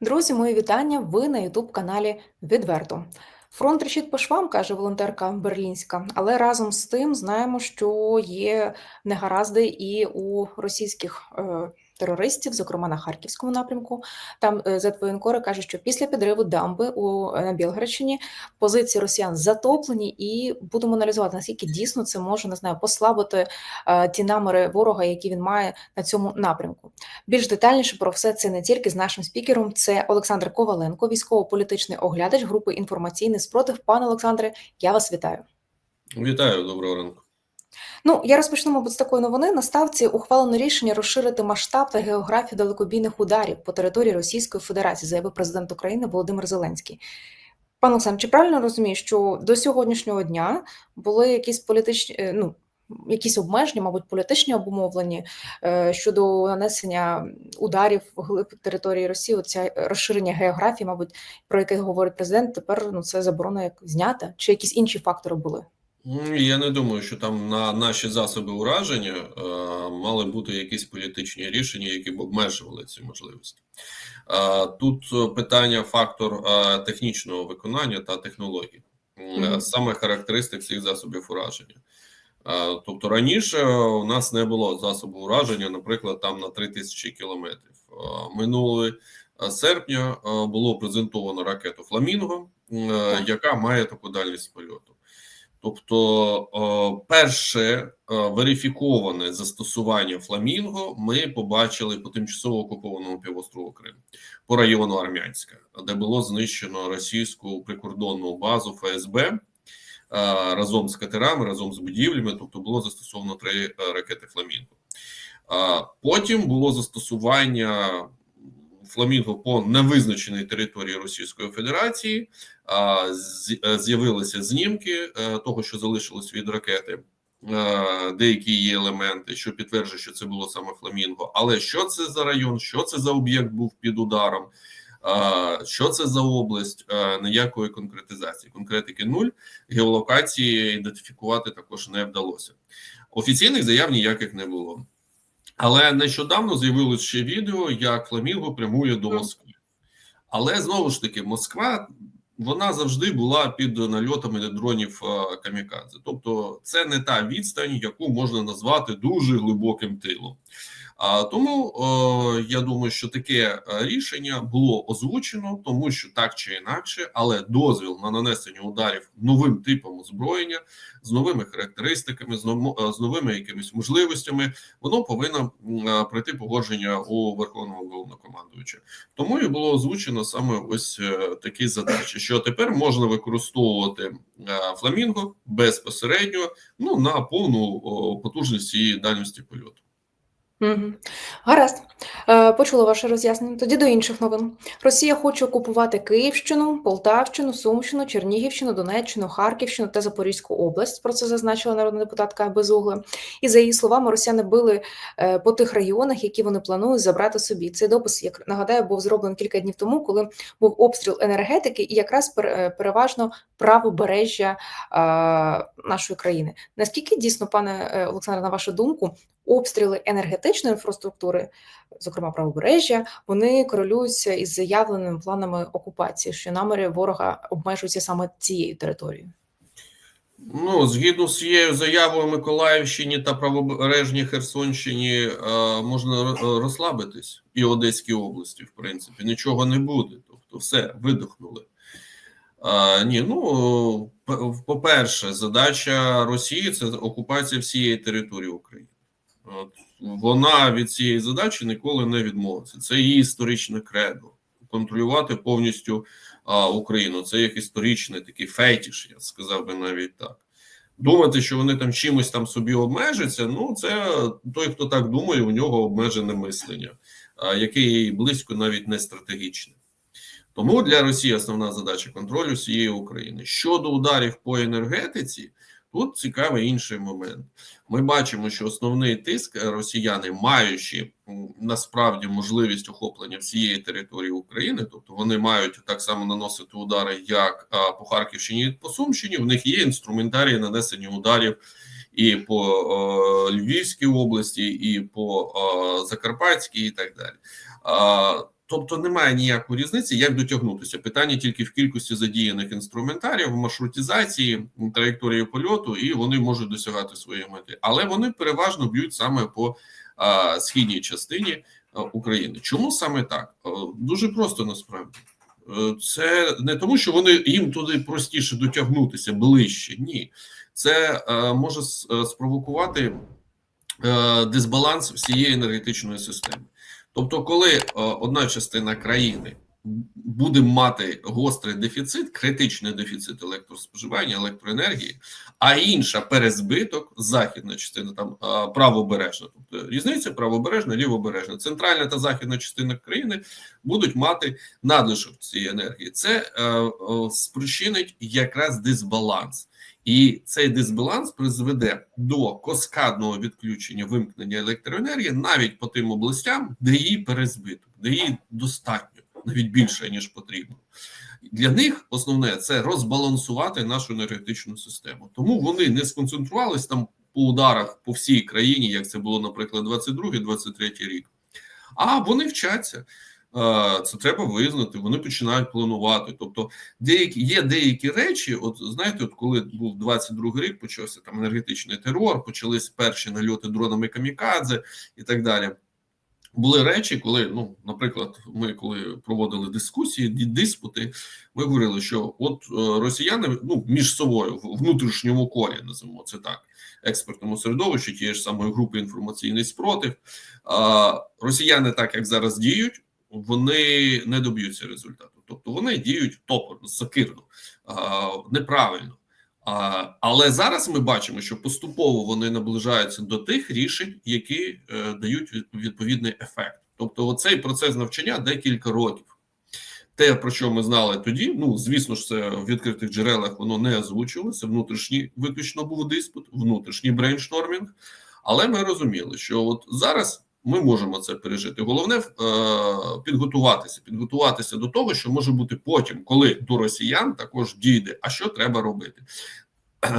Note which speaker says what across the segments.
Speaker 1: Друзі, мої вітання. Ви на Ютуб каналі Відверто. Фронт рішить по швам, каже волонтерка Берлінська, але разом з тим знаємо, що є негаразди і у російських е, терористів, зокрема на харківському напрямку. Там е, Зетвоєнкори каже, що після підриву дамби у на Білградщині позиції росіян затоплені, і будемо аналізувати наскільки дійсно це може не знаю послабити е, ті наміри ворога, які він має на цьому напрямку. Більш детальніше про все це не тільки з нашим спікером. Це Олександр Коваленко, військово-політичний оглядач групи інформаційний спротив. Пане Олександре, я вас вітаю.
Speaker 2: Вітаю, доброго ранку.
Speaker 1: Ну я розпочну, мабуть, з такої новини. На ставці ухвалено рішення розширити масштаб та географію далекобійних ударів по території Російської Федерації, заявив президент України Володимир Зеленський. Пане Олександр, чи правильно розумію, що до сьогоднішнього дня були якісь політичні е, ну якісь обмеження, мабуть, політичні обумовлені е, щодо нанесення ударів глиб території Росії. Оця розширення географії, мабуть, про яке говорить президент. Тепер ну це заборона як знята, чи якісь інші фактори були.
Speaker 2: Я не думаю, що там на наші засоби ураження е, мали бути якісь політичні рішення, які б обмежували ці можливості. Е, тут питання фактор е, технічного виконання та технологій, mm -hmm. саме характеристик цих засобів ураження. Тобто раніше у нас не було засобу ураження, наприклад, там на 3000 кілометрів. Минулого серпня було презентовано ракету Фламінго, яка має таку дальність польоту. Тобто, перше верифіковане застосування Фламінго ми побачили по тимчасово окупованому півострову Крим по району Армянська, де було знищено російську прикордонну базу ФСБ разом з катерами, разом з будівлями, тобто було застосовано три е, ракети Фламінго. Потім було застосування Фламінго по невизначеній території Російської Федерації, е, з'явилися знімки е, того, що залишилось від ракети. Деякі її елементи, що підтверджує, що це було саме Фламінго. Але що це за район, що це за об'єкт був під ударом? Що це за область? Ніякої конкретизації. Конкретики нуль геолокації ідентифікувати також не вдалося. Офіційних заяв ніяких не було. Але нещодавно з'явилось ще відео, як Фламінго прямує до Москви. Але знову ж таки, Москва вона завжди була під нальотами дронів камікадзе. Тобто, це не та відстань, яку можна назвати дуже глибоким тилом. А тому е, я думаю, що таке е, рішення було озвучено, тому що так чи інакше, але дозвіл на нанесення ударів новим типом озброєння з новими характеристиками, з, нов, з новими якимись можливостями, воно повинно е, пройти погодження у верховному головнокомандуюча. Тому і було озвучено саме ось е, такі задачі, що тепер можна використовувати е, фламінго безпосередньо ну на повну потужність цієї дальності польоту.
Speaker 1: Гаразд, е, почула ваше роз'яснення. Тоді до інших новин. Росія хоче окупувати Київщину, Полтавщину, Сумщину, Чернігівщину, Донеччину, Харківщину та Запорізьку область. Про це зазначила народна депутатка Безугла. І за її словами, росіяни били е, по тих районах, які вони планують забрати собі. Цей допис, як нагадаю, був зроблений кілька днів тому, коли був обстріл енергетики, і якраз е, переважно правобережжя нашої країни. Наскільки дійсно, пане Олександре, на вашу думку, обстріли енергетичної інфраструктури, зокрема правобережжя, вони корелюються із заявленими планами окупації, що наміри ворога обмежуються саме цією територією.
Speaker 2: Ну, згідно з цією заявою Миколаївщині та правобережній Херсонщині е, можна розслабитись і Одеській області, в принципі, нічого не буде. Тобто, все видохнули. А, Ні, ну по-перше, задача Росії це окупація всієї території України. Вона від цієї задачі ніколи не відмовиться. Це її історичне кредо. Контролювати повністю а, Україну. Це як історичний такий фетіш, я сказав би навіть так. Думати, що вони там чимось там собі обмежаться. Ну, це той, хто так думає, у нього обмежене мислення, яке близько навіть не стратегічне. Тому для Росії основна задача контролю всієї України щодо ударів по енергетиці. Тут цікавий інший момент. Ми бачимо, що основний тиск е, росіяни, маючи насправді можливість охоплення всієї території України, тобто вони мають так само наносити удари, як по Харківщині і по Сумщині. В них є інструментарії нанесення ударів і по Львівській області, і по Закарпатській, і так далі. Тобто немає ніякої різниці, як дотягнутися. Питання тільки в кількості задіяних інструментарів, в маршрутизації, траєкторії польоту, і вони можуть досягати своєї мети. Але вони переважно б'ють саме по а, східній частині а, України. Чому саме так? А, дуже просто насправді. Е, Це не тому, що вони їм туди простіше дотягнутися ближче. Ні, це е, може е, спровокувати е, дисбаланс всієї енергетичної системи. Тобто, коли е, одна частина країни буде мати гострий дефіцит, критичний дефіцит електроспоживання, електроенергії, а інша перезбиток, західна частина там правобережна, тобто різниця правобережна, лівобережна, центральна та західна частина країни будуть мати надлишок цієї енергії. Це е, е, спричинить якраз дисбаланс. І цей дисбаланс призведе до каскадного відключення вимкнення електроенергії навіть по тим областям, де її перезбиток, де її достатньо, навіть більше ніж потрібно. Для них основне це розбалансувати нашу енергетичну систему. Тому вони не сконцентрувались там по ударах по всій країні, як це було, наприклад, 22-23 рік. А вони вчаться. Е, Це треба визнати. Вони починають планувати. Тобто, деякі є деякі речі. От знаєте, от коли був 22 рік, почався там енергетичний терор, почались перші нальоти дронами камікадзе і так далі. Були речі, коли, ну, наприклад, ми коли проводили дискусії, диспути, ми говорили, що от е, росіяни ну між собою в внутрішньому колі, називаємо це так, експертному середовищі, тієї ж самої групи інформаційний спротив. А, росіяни, так як зараз діють, вони не доб'ються результату. Тобто вони діють топорно, сокирно, неправильно. Але зараз ми бачимо, що поступово вони наближаються до тих рішень, які е, дають відповідний ефект. Тобто, оцей процес навчання декілька років. Те, про що ми знали тоді, ну звісно ж, це в відкритих джерелах воно не озвучувалося. Внутрішній виключно був диспут, внутрішній брейнштормінг. Але ми розуміли, що от зараз ми можемо це пережити. Головне е, підготуватися, підготуватися до того, що може бути потім, коли до росіян також дійде. А що треба робити?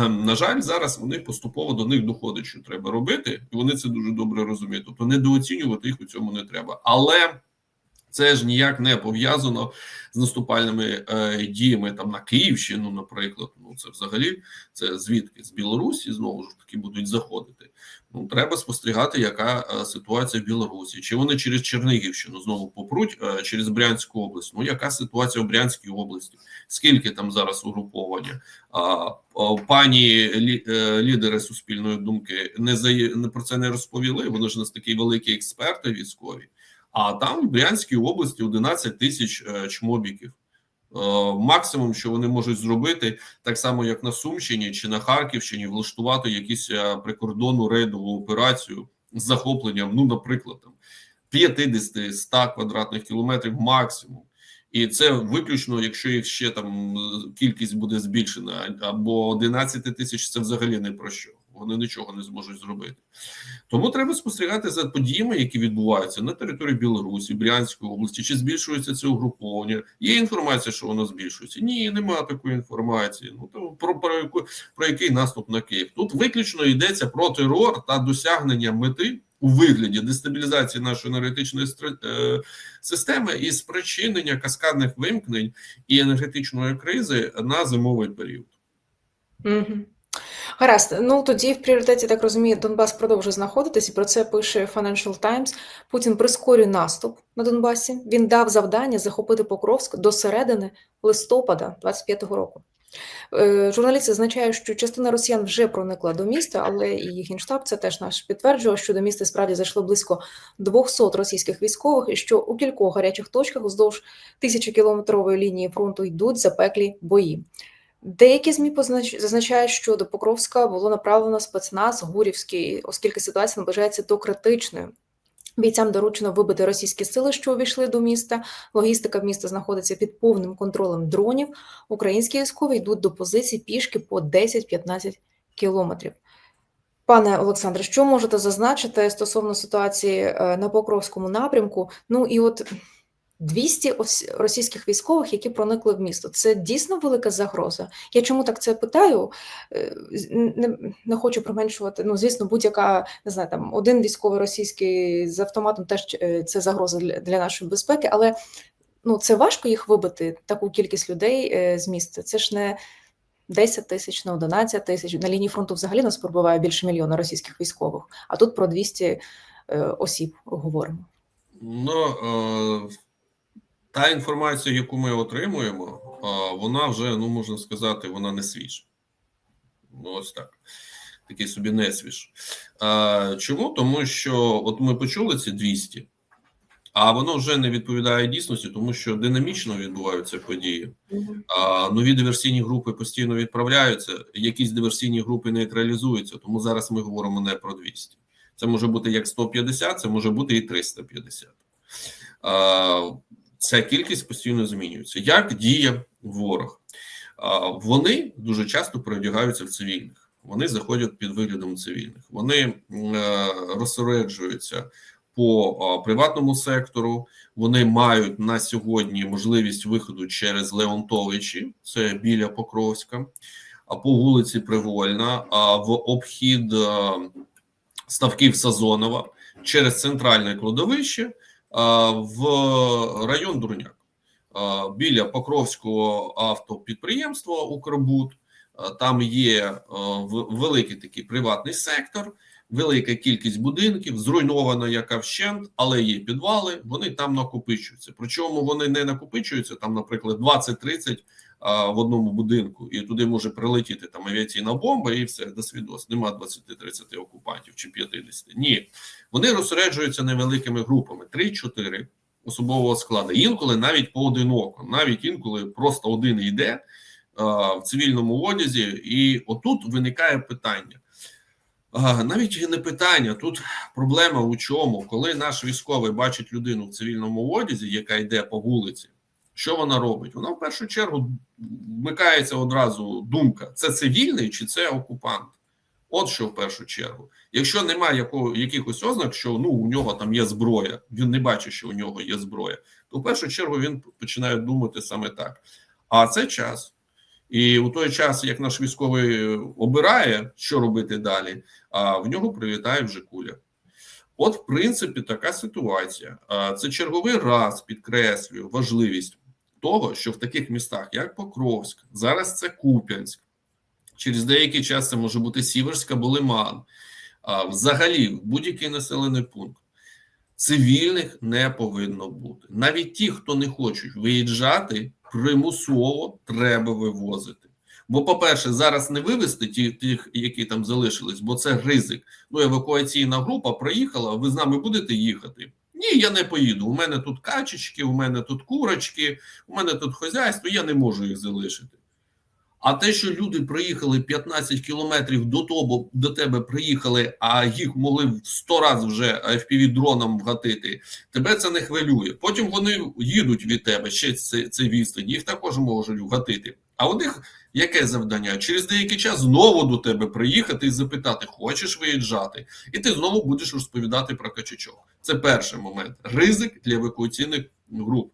Speaker 2: На жаль, зараз вони поступово до них доходять, що треба робити, і вони це дуже добре розуміють. Тобто недооцінювати їх у цьому не треба. Але це ж ніяк не пов'язано з наступальними е, діями там на Київщину, наприклад. Ну це взагалі це звідки з Білорусі знову ж таки будуть заходити. Ну треба спостерігати, яка е, ситуація в Білорусі. Чи вони через Чернігівщину знову попруть е, через Брянську область? Ну яка ситуація в Брянській області? Скільки там зараз угруповання? Пані е, лідери суспільної думки не за про це не розповіли. Вони ж нас такі великі експерти військові. А там в Брянській області 11 тисяч чмобіків. Е, Максимум, що вони можуть зробити, так само як на Сумщині чи на Харківщині, влаштувати якісь е, прикордонну рейдову операцію з захопленням, ну, наприклад, там 50-100 квадратних кілометрів максимум. І це виключно, якщо їх ще там е, кількість буде збільшена, або 11 тисяч це взагалі не про що. Вони нічого не зможуть зробити. Тому треба спостерігати за подіями, які відбуваються на території Білорусі, Брянської області, чи збільшується це угруповання. Є інформація, що воно збільшується. Ні, немає такої інформації. Ну то про, про, яку, про який наступ на Київ. Тут виключно йдеться про терор та досягнення мети у вигляді дестабілізації нашої енергетичної е, системи і спричинення каскадних вимкнень і енергетичної кризи на зимовий період.
Speaker 1: Угу. Гаразд, ну тоді в пріоритеті, так розумію, Донбас продовжує знаходитись, і про це пише Financial Times. Путін прискорює наступ на Донбасі. Він дав завдання захопити Покровськ до середини листопада 25-го року. Е, Журналіст зазначає, що частина росіян вже проникла до міста, але і генштаб це теж наш підтверджував, що до міста справді зайшло близько 200 російських військових, і що у кількох гарячих точках уздовж тисячокілометрової лінії фронту йдуть запеклі бої. Деякі ЗМІ зазначають, що до Покровська було направлено спецназ Гурівський, оскільки ситуація наближається до критичної. Бійцям доручено вибити російські сили, що увійшли до міста. Логістика міста знаходиться під повним контролем дронів. Українські військові йдуть до позицій пішки по 10-15 кілометрів. Пане Олександре, що можете зазначити стосовно ситуації е, на Покровському напрямку? Ну і от 200 російських військових, які проникли в місто. Це дійсно велика загроза. Я чому так це питаю? Е, Не, не хочу применшувати. Ну, звісно, будь-яка не знаю, там один військовий російський з автоматом теж е, це загроза для, для нашої безпеки, але ну це важко їх вибити, таку кількість людей е, з міста. Це ж не 10 тисяч, не 11 тисяч. На лінії фронту взагалі нас пробиває більше мільйона російських військових, а тут про 200 е, осіб говоримо.
Speaker 2: Ну, та інформація, яку ми отримуємо, вона вже, ну можна сказати, вона не свіжа. Ну, ось так. Такий собі не свіж. Чому? Тому що от ми почули ці 200, а воно вже не відповідає дійсності, тому що динамічно відбуваються події. А, нові диверсійні групи постійно відправляються, якісь диверсійні групи нейтралізуються, тому зараз ми говоримо не про 200. Це може бути як 150, це може бути і 350. А, ця кількість постійно змінюється. Як діє ворог? Вони дуже часто переодягаються в цивільних. Вони заходять під виглядом цивільних. Вони е, розсереджуються по приватному сектору. Вони мають на сьогодні можливість виходу через Леонтовичі, це біля Покровська, а по вулиці Привольна, а в обхід ставків Сазонова через центральне кладовище в район Дурняк. Біля Покровського автопідприємства Укрбуд. Там є великий такий приватний сектор велика кількість будинків, зруйнована яка вщент, але є підвали, вони там накопичуються. Причому вони не накопичуються там, наприклад, 20-30 а, в одному будинку, і туди може прилетіти там авіаційна бомба, і все до свідос. Нема 20-30 окупантів чи 50. Ні, вони розсереджуються невеликими групами: 3-4 особового складу. Інколи навіть поодиноко, навіть інколи просто один йде а, в цивільному одязі, і отут виникає питання. Навіть не питання. Тут проблема у чому, коли наш військовий бачить людину в цивільному одязі, яка йде по вулиці, що вона робить? Вона в першу чергу вмикається одразу думка: це цивільний чи це окупант? От що в першу чергу. Якщо немає якого, якихось ознак, що ну у нього там є зброя, він не бачить, що у нього є зброя, то в першу чергу він починає думати саме так. А це час. І у той час, як наш військовий обирає, що робити далі, а в нього прилітає вже куля. От, в принципі, така ситуація. Це черговий раз підкреслюю важливість того, що в таких містах, як Покровськ, зараз це Куп'янськ, через деякий час це може бути Сіверська або Лиман, а взагалі будь-який населений пункт. Цивільних не повинно бути. Навіть ті, хто не хочуть виїжджати, примусово треба вивозити. Бо, по-перше, зараз не вивезти ті, тих, які там залишились, бо це ризик. Ну, евакуаційна група проїхала. Ви з нами будете їхати? Ні, я не поїду. У мене тут качечки, у мене тут курочки, у мене тут хозяйство, я не можу їх залишити. А те, що люди приїхали 15 кілометрів до того, до тебе приїхали, а їх могли в 100 разів вже fpv дроном вгатити, тебе це не хвилює. Потім вони їдуть від тебе ще це відстань, їх також можуть вгатити. А у них яке завдання? Через деякий час знову до тебе приїхати і запитати, хочеш виїжджати, і ти знову будеш розповідати про качачок. Це перший момент. Ризик для евакуаційних груп.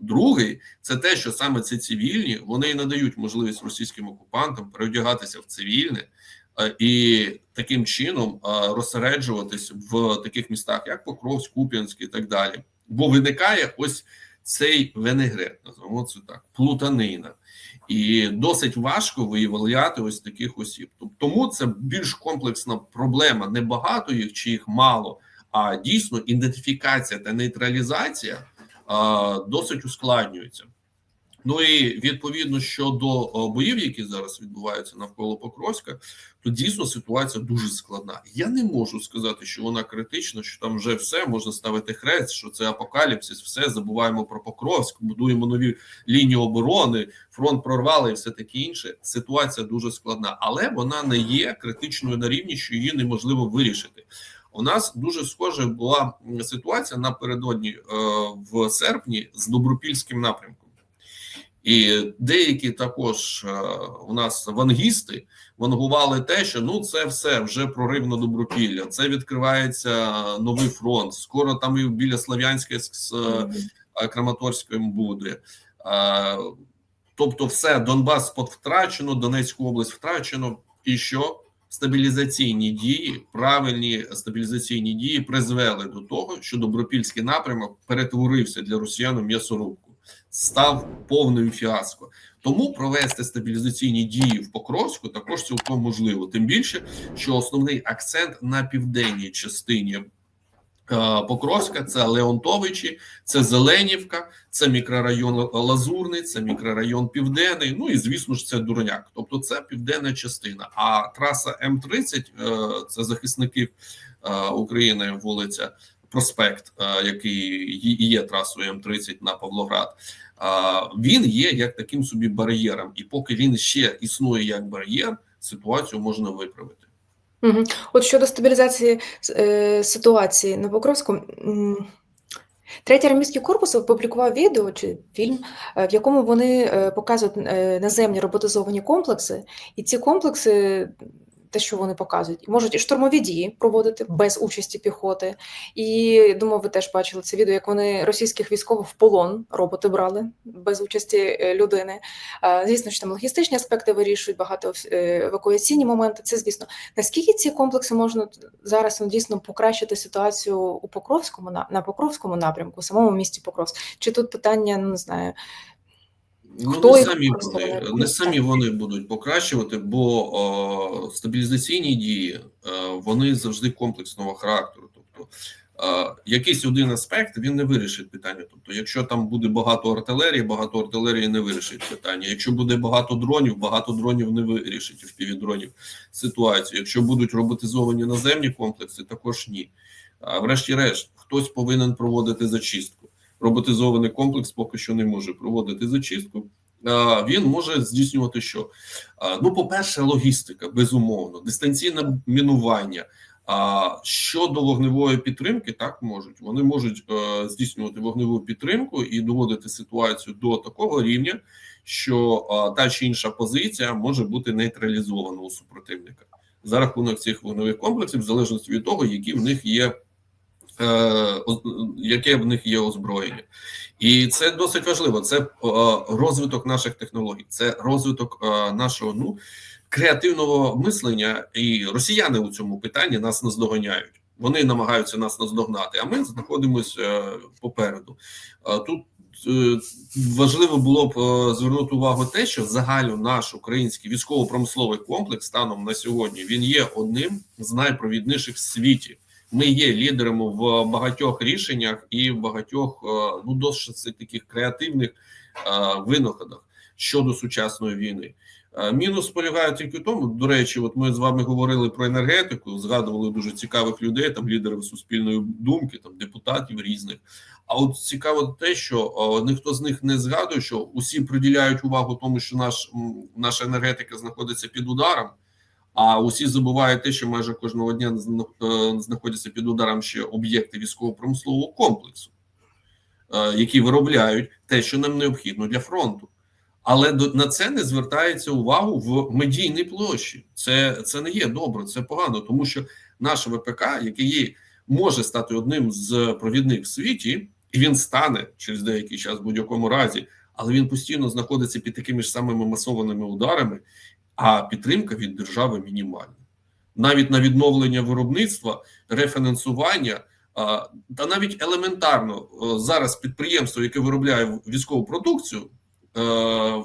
Speaker 2: Другий це те, що саме ці цивільні вони надають можливість російським окупантам переодягатися в цивільне і таким чином розсереджуватись в таких містах, як Покровськ, Куп'янськ і так далі. Бо виникає ось цей венегрет, називаємо це так, плутанина. І досить важко виявляти ось таких осіб. Тому це більш комплексна проблема. Не багато їх чи їх мало, а дійсно ідентифікація та нейтралізація а, досить ускладнюється. Ну і відповідно щодо боїв, які зараз відбуваються навколо Покровська, то дійсно ситуація дуже складна. Я не можу сказати, що вона критична, що там вже все можна ставити хрест, що це апокаліпсис, все забуваємо про Покровськ, будуємо нові лінії оборони, фронт прорвали і все таке інше. Ситуація дуже складна, але вона не є критичною на рівні, що її неможливо вирішити. У нас дуже схожа була ситуація напередодні е, в серпні з Добропільським напрямком. І деякі також е, у нас вангісти вангували те, що ну це все вже прорив на добропілля. Це відкривається новий фронт. Скоро там і біля Слов'янська с- е, Краматорським буде. Е, Тобто, все Донбас втрачено, Донецьку область втрачено, і що стабілізаційні дії, правильні стабілізаційні дії призвели до того, що добропільський напрямок перетворився для росіян у м'ясорубку, став повним фіаско. Тому провести стабілізаційні дії в Покровську також цілком можливо. Тим більше, що основний акцент на південній частині е, Покровська це Леонтовичі, це Зеленівка, це мікрорайон Лазурний, це мікрорайон Південний. Ну і звісно ж, це Дурняк. Тобто, це південна частина. А траса М30 е, це захисників е, України, вулиця Проспект, е, який є трасою М30 на Павлоград. Він є як таким собі бар'єром, і поки він ще існує як бар'єр, ситуацію можна виправити.
Speaker 1: От щодо стабілізації е, ситуації на Покровську, Третій армійський корпус опублікував відео чи фільм, е, в якому вони е, показують е, наземні роботизовані комплекси, і ці комплекси. Те, що вони показують, можуть і штурмові дії проводити без участі піхоти. І думаю, ви теж бачили це відео, як вони російських військових в полон роботи брали без участі е, людини. Е, Звісно, що там логістичні аспекти вирішують багато е, евакуаційні моменти. Це звісно. Наскільки ці комплекси можна зараз ну, дійсно покращити ситуацію у Покровському на, на Покровському напрямку, у самому місті Покровськ? Чи тут питання, ну не знаю,
Speaker 2: Ну,
Speaker 1: Хто
Speaker 2: не самі вони, не самі вони будуть покращувати, бо о, стабілізаційні дії е, вони завжди комплексного характеру. Тобто е, якийсь один аспект він не вирішить питання. Тобто, якщо там буде багато артилерії, багато артилерії не вирішить питання. Якщо буде багато дронів, багато дронів не вирішить впівдронів ситуацію. Якщо будуть роботизовані наземні комплекси, також ні. А врешті-решт, хтось повинен проводити зачистку роботизований комплекс поки що не може проводити зачистку. Він може здійснювати що? Ну, по-перше, логістика, безумовно, дистанційне мінування. А щодо вогневої підтримки, так можуть. Вони можуть е, здійснювати вогневу підтримку і доводити ситуацію до такого рівня, що та чи інша позиція може бути нейтралізована у супротивника за рахунок цих вогневих комплексів, в залежності від того, які в них є яке в них є озброєння, і це досить важливо. Це е, розвиток наших технологій, це розвиток е, нашого ну креативного мислення, і росіяни у цьому питанні нас наздоганяють. Вони намагаються нас наздогнати, а ми знаходимося попереду. Тут важливо було б звернути увагу те, що загально наш український військово-промисловий комплекс станом на сьогодні він є одним з найпровідніших в світі. Ми є лідерами в багатьох рішеннях і в багатьох е, ну досить таких креативних е, винаходах щодо сучасної війни. Е, мінус полягає тільки в тому. До речі, от ми з вами говорили про енергетику, згадували дуже цікавих людей, там лідерів суспільної думки, там депутатів різних. А от цікаво те, що о, ніхто з них не згадує, що усі приділяють увагу тому, що наш наша енергетика знаходиться під ударом. А усі забувають те, що майже кожного дня е, знаходяться під ударом ще об'єкти військово-промислового комплексу, е, які виробляють те, що нам необхідно для фронту. Але на це не звертається увагу в медійній площі. Це це не є добре, це погано, тому що наш ВПК, який є, може стати одним з провідних в світі, і він стане через деякий час в будь-якому разі, але він постійно знаходиться під такими ж самими масованими ударами а підтримка від держави мінімальна. Навіть на відновлення виробництва, рефінансування та навіть елементарно зараз підприємство, яке виробляє військову продукцію,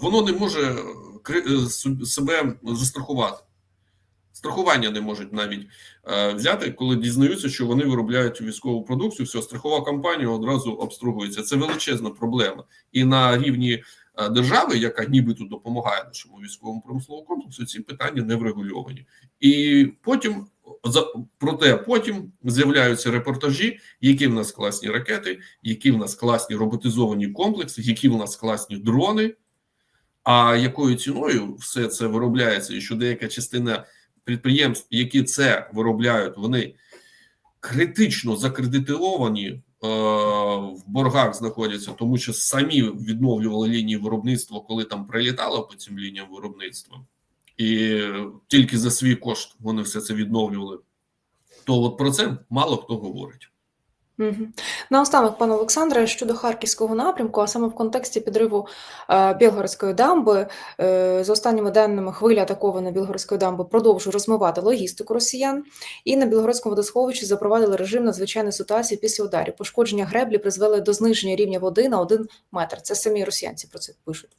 Speaker 2: воно не може себе застрахувати. Страхування не можуть навіть взяти, коли дізнаються, що вони виробляють військову продукцію. все, страхова компанія одразу обстругується. Це величезна проблема, і на рівні Е, держави, яка нібито допомагає нашому військовому промисловому комплексу, ці питання не врегульовані, і потім проте потім з'являються репортажі, які в нас класні ракети, які в нас класні роботизовані комплекси, які в нас класні дрони. А якою ціною все це виробляється, і що деяка частина підприємств, які це виробляють, вони критично закредитовані Е, в боргах знаходяться, тому що самі відновлювали лінії виробництва, коли там прилітало по цим лініям виробництва, і тільки за свій кошт вони все це відновлювали. То от про це мало хто говорить.
Speaker 1: Мгм. Наостанок, пане Олександре, щодо харківського напрямку, а саме в контексті підриву е, Білгородської дамби, е, за останніми даними, хвиля атакована Білгородської дамби продовжує розмивати логістику росіян, і на Білгородському водосховищі запровадили режим надзвичайної ситуації після ударів. Пошкодження греблі призвели до зниження рівня води на один метр. Це самі росіянці про це пишуть.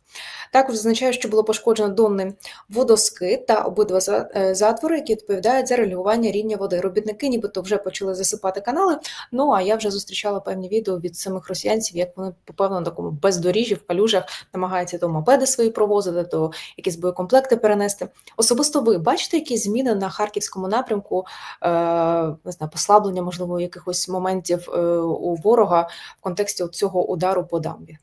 Speaker 1: Також зазначає, що було пошкоджено донний водоскид та обидва е, затвори, які відповідають за регулювання рівня води. Робітники нібито вже почали засипати канали. Ну а я вже зустрічала певні відео від самих росіянців, як вони попевно певному такому бездоріжжі в калюжах намагаються то мопеди свої провозити, то якісь боєкомплекти перенести. Особисто ви бачите якісь зміни на харківському напрямку, е, не знаю, послаблення, можливо, якихось моментів е, у ворога в контексті цього удару по дамбі?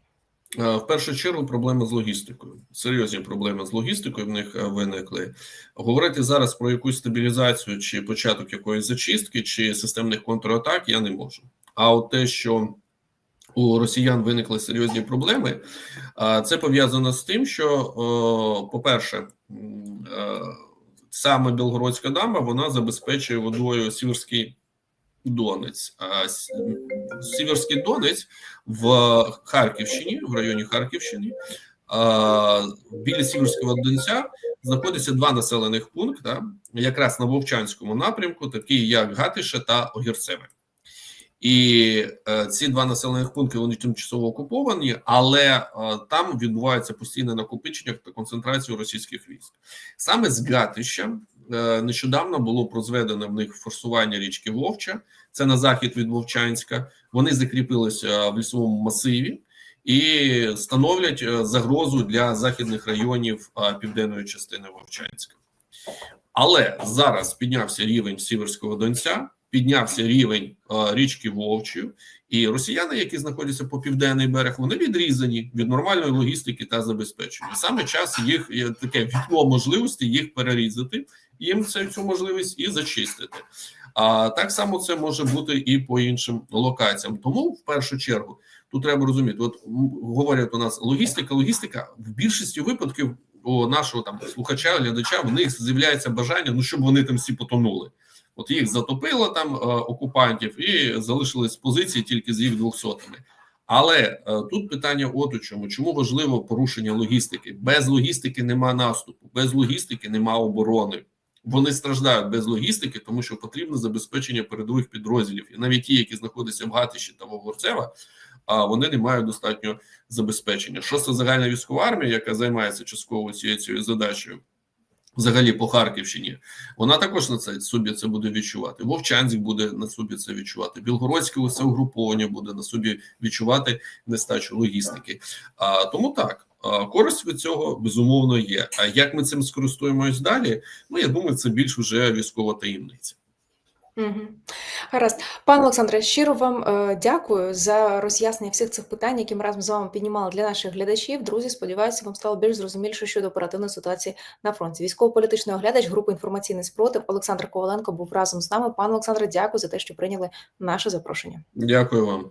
Speaker 2: Е, В першу чергу проблеми з логістикою. Серйозні проблеми з логістикою в них е, виникли. Говорити зараз про якусь стабілізацію чи початок якоїсь зачистки чи системних контратак я не можу. А от те, що у росіян виникли серйозні проблеми, це пов'язано з тим, що, по-перше, е, саме Білгородська дамба вона забезпечує водою Сіверський Донець. Сіверський Донець в Харківщині, в районі Харківщини, біля Сіверського Донця знаходяться два населених пункти, якраз на Вовчанському напрямку, такі як Гатише та Огірцеве. І е, ці два населених пункти вони тимчасово окуповані, але е, там відбувається постійне накопичення та концентрація російських військ. Саме з Гатища нещодавно було прозведено в них форсування річки Вовча, це на захід від Вовчанська. Вони закріпилися в лісовому масиві і становлять е, загрозу для західних районів е, південної частини Вовчанська. Але зараз піднявся рівень Сіверського Донця, піднявся рівень е, річки Вовчів, і росіяни, які знаходяться по південний берег, вони відрізані від нормальної логістики та забезпечення. Саме час їх є таке вікно можливості їх перерізати, їм це цю можливість і зачистити. А так само це може бути і по іншим локаціям. Тому в першу чергу тут треба розуміти: от говорять у нас логістика, логістика в більшості випадків у нашого там слухача, глядача, в них з'являється бажання, ну щоб вони там всі потонули. От їх затопило там е, окупантів і залишились позиції тільки з їх двохсотими. Але е, тут питання от у чому: чому важливо порушення логістики? Без логістики нема наступу, без логістики нема оборони. Вони страждають без логістики, тому що потрібне забезпечення передових підрозділів, і навіть ті, які знаходяться в Гатищі та Вогорцева, а вони не мають достатньо забезпечення. Шоста загальна військова армія, яка займається частково цією цією задачею, взагалі по Харківщині, вона також на це собі це буде відчувати. Вовчанськ буде на собі це відчувати. Білгородське усе угруповання буде на собі відчувати нестачу логістики. А тому так. Користь від цього безумовно є. А як ми цим скористуємось далі? Ну я думаю, це більш уже військова таємниця.
Speaker 1: Угу. Гаразд, пане Олександре, щиро вам е, дякую за роз'яснення всіх цих питань, які ми разом з вами піднімали для наших глядачів. Друзі, сподіваюся, вам стало більш зрозуміліше щодо оперативної ситуації на фронті. Військово-політичний оглядач групи інформаційний спротив Олександр Коваленко був разом з нами. Пане Олександре, дякую за те, що прийняли наше запрошення.
Speaker 2: Дякую вам.